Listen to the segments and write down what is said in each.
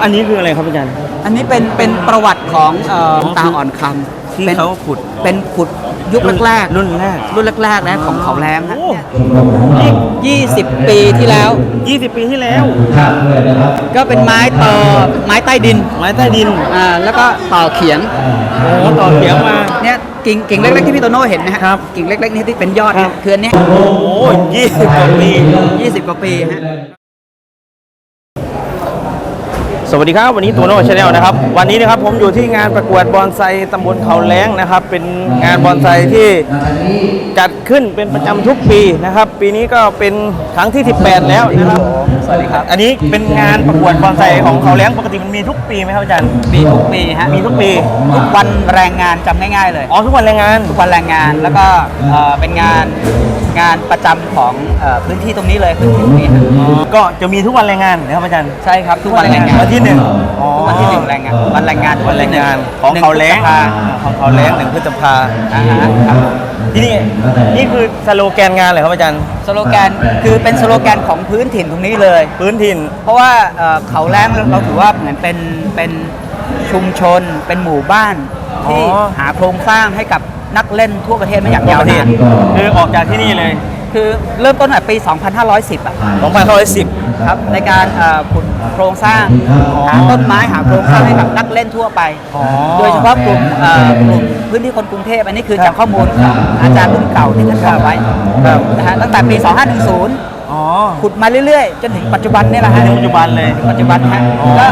อันนี้คืออะไรครับอาจารย์ อันนี้เป็นเป็นประวัติของเอ่อตาอ่อนคที่ำเป็นเขาขุด เป็นขุดยุคแรกๆรุ่นแรก รุ่นแรกๆนะของเขาแรงฮะโอ้ ยี่สิบปีที่แล้ว 20 ปีที่แล้ว ก็เป็นไม้ต่อไม้ใต้ดินไม้ใต้ดินอ่าแล้วก็ต่อเขียงโอ้ต่อเขียงมา เนี่ยกิ่งกิ่งเล็กๆที่พี่โตโน่เห็นนะฮะครับกิ่งเล็กๆนี่ที่เป็นยอดครับ คืออันเนี้ยโอ้ยี่สิบกว่าปี ยี่สิบกว่าปีฮะ สวัสดีครับ วันนี้ตัวโน้ชาแนลนะครับ วันนี้นะครับผมอยู่ที่งานประกวดบอนไซตำบลเขาแล้งนะครับ เป็นงานบอนไซที่จัดขึ้นเป็นประจำทุกปีนะครับ ปีนี้ก็เป็นครั้งที่ 18 แล้วนะครับสวัสดีครับ อันนี้เป็นงานประกวดบอนไซของเขาแล้งปกติมันมีทุกปีไหมครับอาจารย์ มีทุกปีฮะ มีทุกปี ทุกวันแรงงานจำง่ายๆเลย อ๋อทุกวันแรงงาน ทุกวันแรงงาน แล้วก็เอ่อเป็นงานงานประจำของเอ่อพื้นที่ตรงนี้เลยพื้นที่ตรงนี้ฮะก็จะมีทุกวันแรงงานนะครับอาจารย์ใช่ครับทุกวันแรงงาน วันที่หนึ่งทุก วันที่หนึ่งแรงงานวันแรงงานวันแรงงานของหนึ่เขาแล้งพฤษภาของเขาแล้งหนึ่งพฤษภาอ่าฮะครับที่นี่นี่คือสโลแกนงานเลยครับอาจารย์ สโลแกนคือเป็นสโลแกนของพื้นถิ่นตรงนี้เลย พื้นถิ่น เพราะว่าเอ่อเขาแรงเราถือว่าเหมือนเป็นเป็นชุมชน เป็นหมู่บ้านที่อ๋อ หาโครงสร้างให้กับนักเล่นทั่วประเทศมาอย่างทั่วยาวประเทนาศนคือออกจากที่นี่เลย คือเริ่มต้นตั้งแต่ปี 2510อะ2510 ครับ ในการเอ่อขุดโครงสร้างหาต้นไม้หาโครงสร้างให้กับนักเล่นทั่วไป อ๋อโดยเฉพาะกลุ่มเอ่อกลุ่มพื้นที่คนกรุงเทพอันนี้คือครับจากข้อมูลของอาจารย์รุ่นเก่าที่ท่านบอกไว้ครับ นะฮะตั้งแต่ปี 2510อ๋อ ขุดมาเรื่อยๆ จนถึงปัจจุบันเนี่ยแหละฮะถึงปัจจุบันเลยถึงปัจจุบันฮะอ๋อก็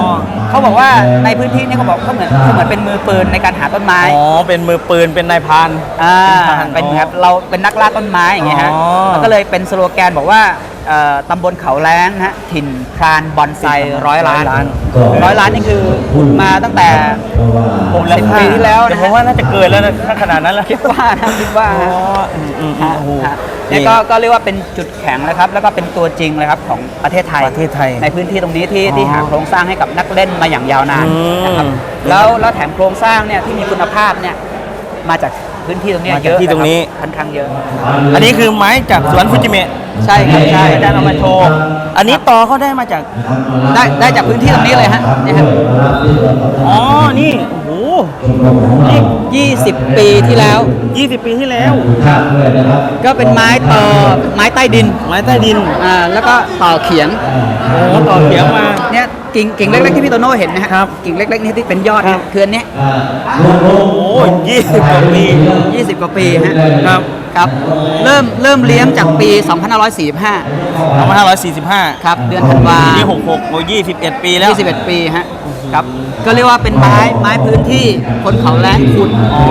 เขาบอกว่าในพื้นที่นี่เขาบอกเขาเหมือนเขาเหมือนเป็นมือปืนในการหาต้นไม้อ๋อเป็นมือปืนเป็นนายพรานอ่าทหารเป็นครับเราเป็นนักล่าต้นไม้อย่างเงี้ยฮะอ๋อแล้วก็เลยเป็นสโลแกนบอกว่าเอ่อตำบลเขาแล้งนะฮะถิ่นพรานบอนไซร้อยล้านร้อยล้านนี่คือขุดมาตั้งแต่ผมแล้วสิบปีที่แล้วแต่นะผมฮะว่าน่าจะเกินแล้วนะถ้าขนาดนั้นแล้วคิดว่านะคิดว่า นี่ยก็ก็เรียกว่าเป็นจุดแข็งนะครับ แล้วก็เป็นตัวจริงเลยครับของประเทศไทยประเทศไทยในพื้นที่ตรงนี้ที่อ๋อที่หาโครงสร้างให้กับนักเล่นมาอย่างยาวนานอืมนะครับแล้วแล้วแถมโครงสร้างเนี่ยที่มีคุณภาพเนี่ยมาจากพื้นที่ตรงเนี้ยมาจากเยอะที่ตรงนี้ะคบค่อนข้างเยอะ อันนี้คือไม้จากสวนฟูจิเมะใช่ครับใช่อาจารย์เอามาโชว์อันนี้ตอเขาได้มาจากได้ได้จากพื้นที่ตรงนี้เลยฮะเนี่ยฮะอ๋อนี่โอ้โหนี่ ยี่สิบปีที่แล้ว 20 ปีที่แล้ว ก็เป็นไม้ต่อไม้ใต้ดินไม้ใต้ดินอ่าแล้วก็ต่อเขียงโอ้ต่อเขียงมา เนี่ยกิ่งกิ่งเล็กๆที่พี่โตโน่เห็นนะฮะครับ กิ่งเล็กๆนี่ที่เป็นยอดครับคืออันเนี้ยโอ้ยี่สิบกว่าปี ยี่สิบกว่าปีฮะครับ ครับเริ่มเริ่มเลี้ยงจากปี 2545 2545 ครับเดือนธันวานี่66โอ้21 ปีแล้ว 21 ปีฮะครับ ก็เรียกว่าเป็นไม้ไม้พื้นที่คนเขาแล้งขุดอ๋อ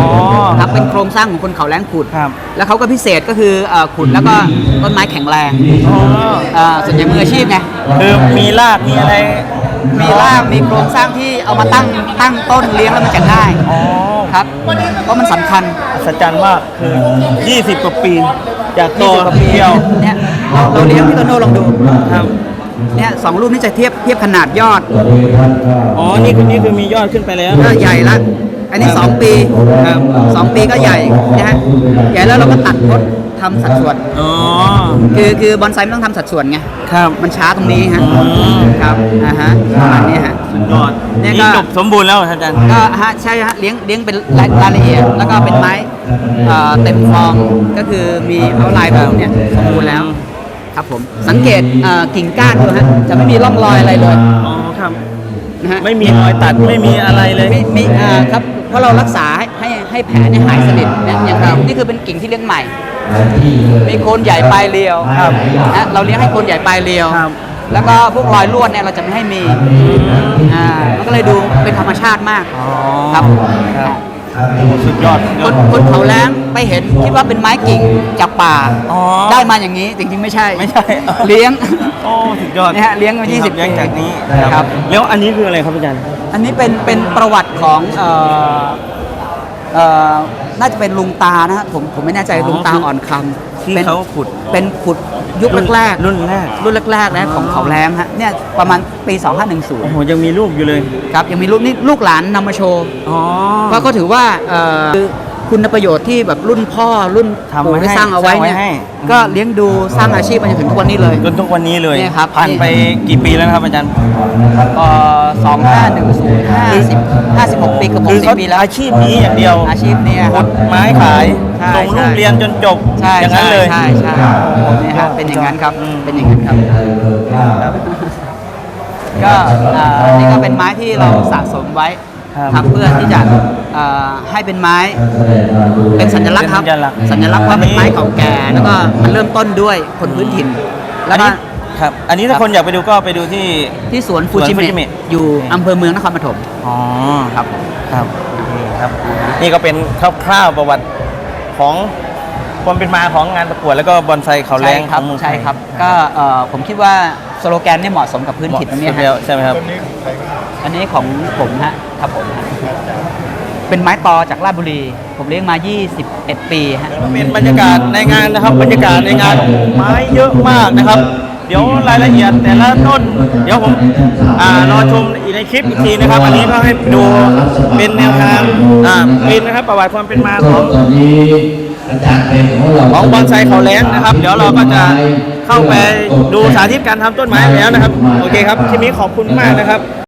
ครับเป็นโครงสร้างของคนเขาแล้งขุด ครับแล้วเขาก็พิเศษก็คือเอ่อขุดแล้วก็ต้นไม้แข็งแรงอ๋อเอ่อส่วนใหญ่มืออาชีพไง คือมีรากมีอะไรมีรากมีโครงสร้างที่เอามาตั้งตั้งต้นเลี้ยงแล้วมันจะง่ายอ๋อครับเพราะมันสำคัญอัศจรรย์มากคือ 20กว่าปี จากตัว20กว่าปีเดียวเนี่ยเราเราเลี้ยงพี่โตโน่ลองดูครับ เนี่ยสองรูปนี้จะเทียบเทียบขนาดยอด อ๋อ นี่คือนี่คือมียอดขึ้นไปแล้ว ก็ใหญ่ละ อันนี้2ปีครับสองปีก็ใหญ่นะฮะ ใหญ่แล้วเราก็ตัดพดทำสัดส่วน อ๋อ คือคือบอนไซไม่ต้องทำสัดส่วนไง ครับ มันช้าตรงนี้ฮะอืมครับอ่าฮะประมาณนี้ฮะยอดเนี่ยนี่ก็จบสมบูรณ์แล้วครับอาจารย์ ก็ฮะใช่ฮะเลี้ยงเลี้ยงเป็นรายรายละเอียด แล้วก็เป็นไม้เอ่อเต็มฟอง ก็คือมีเอาลายแบบเนี่ยสมบูรณ์แล้ว ครับผมสังเกตเอ่อกิ่งก้านดูฮะจะไม่มีร่องรอยอะไรเลยอ๋อครับนะฮะไม่มีรอยตัดไม่มีอะไรเลยมีมีอ่าครับเพราะเรารักษาให้ให้ให้แผลเนี่ยหายสนิทเนี่ยอย่างนี้นี่คือเป็นกิ่งที่เลี้ยงใหม่ มีโคนใหญ่ปลายเรียวครับนะเราเลี้ยงให้โคนใหญ่ปลายเรียวครับแล้วก็พวกรอยลวดเนี่ยเราจะไม่ให้มีอ่ามันก็เลยดูเป็นธรรมชาติมากอ๋อครับครับโอ้ สุดยอดคนคนเขาแล้งไปเห็นคิดว่าเป็นไม้กิ่งจากป่า อ๋อ ได้มาอย่างนี้จริงๆไม่ใช่ ไม่ใช่ เลี้ยง โอ้สุดยอดนะฮะเลี้ยงมานี่ครับ20เลี้ยงจากนี้ครับ แล้วอันนี้คืออะไรครับอาจารย์ อันนี้เป็นเป็นประวัติของเอ่อ เอ่อน่าจะเป็นลุงตานะฮะผมผมไม่แน่ใจอ๋อลุงตาคืออ่อนคำที่เป็นเขาขุด เป็นขุดยุคแรกๆรุ่นแรก รุ่นแรกๆนะของเขาแรงฮะเนี่ยประมาณปีโอ้2510โห ยังมีรูปอยู่เลย ครับยังมีรูปนี่ลูกหลานนำมาโชว์อ๋อ เพราะก็ถือว่าเอ่อคือ คุณประโยชน์ที่แบบรุ่นพ่อรุ่นทำไว้ปู่ได้ให้สร้างเอาไว้สร้างไว้เนี่ยให้ ก็เลี้ยงดูสร้างอาชีพมาจนถึงทุกวันนี้เลย จนทุกวันนี้เลยเนี่ยครับ ผ่านไปกี่ปีแล้วนะครับอาจารย์เอ่อสองห้าหนึ่งศูนย์ห้าสิบห้าสิบหกปีกับหคืกอสิบเขาปีแล้ว อาชีพนี้อย่างเดียวอาชีพเนี้ครับไม้ขายใช่ส่งลูใช่กเรียนจนจบใช่อย่างนั้นเลย ใช่ใช่ใช่เนี่ยครับเป็นอย่างนั้นครับอืมเป็นอย่างนั้นครับ ก็อ่านี่ก็เป็นไม้ที่เราสะสมไว้ ครับครับเพื่อที่จะอ่าให้เป็นไม้เป็นสัญลักษณ์ครับเป็นสัญลักษณ์สัญลักษณ์ว่าเป็นไม้เก่าแก่แล้วก็มันเริ่มต้นด้วยคนพื้นถิ่นอัแล้นวก็นี้ครับอันนี้ถ้าครับคนอยากไปดูก็ไปดูที่ที่สวนฟูจิสวนฟูจิเมะเมะอยู่อำเภอเมืองนครปฐมอ๋อครับครับนี่ครับนี่ก็เป็นคร่าวๆประวัติของความเป็นมาของงานประกวดแล้วก็บอนไซเขาแรใช่งครับของเมืองไทใช่ยครับ ก็เอ่อผมคิดว่า สโลแกนเนี่ยเหมาะสมกับพื้นถิ่นตรงเนี้ยเหมาะฮะใช่ไหมครับ อันนี้ของผมฮะครับผมฮะเป็นไม้ตอจากราชบุรี ผมเลี้ยงมา 21 ปีฮะ เป็นบรรยากาศในงานนะครับ บรรยากาศในงานไม้เยอะมากนะครับ เดี๋ยวรายละเอียดแต่ละต้น เดี๋ยวผมอ่ารอชมอีกในคลิปอีกทีนะครับอันนี้ก็ให้ดูเป็นแนวทางอ่าเป็นนะครับประวัติความเป็นมาของ ตอนนี้ ของเรางบอนไซเขาแลนด์นะครับ เดี๋ยวเราก็จะเข้าไปดูสาธิตการทำต้นไม้แล้วนะครับ โอเคครับทีนี้ขอบคุณมากนะครับ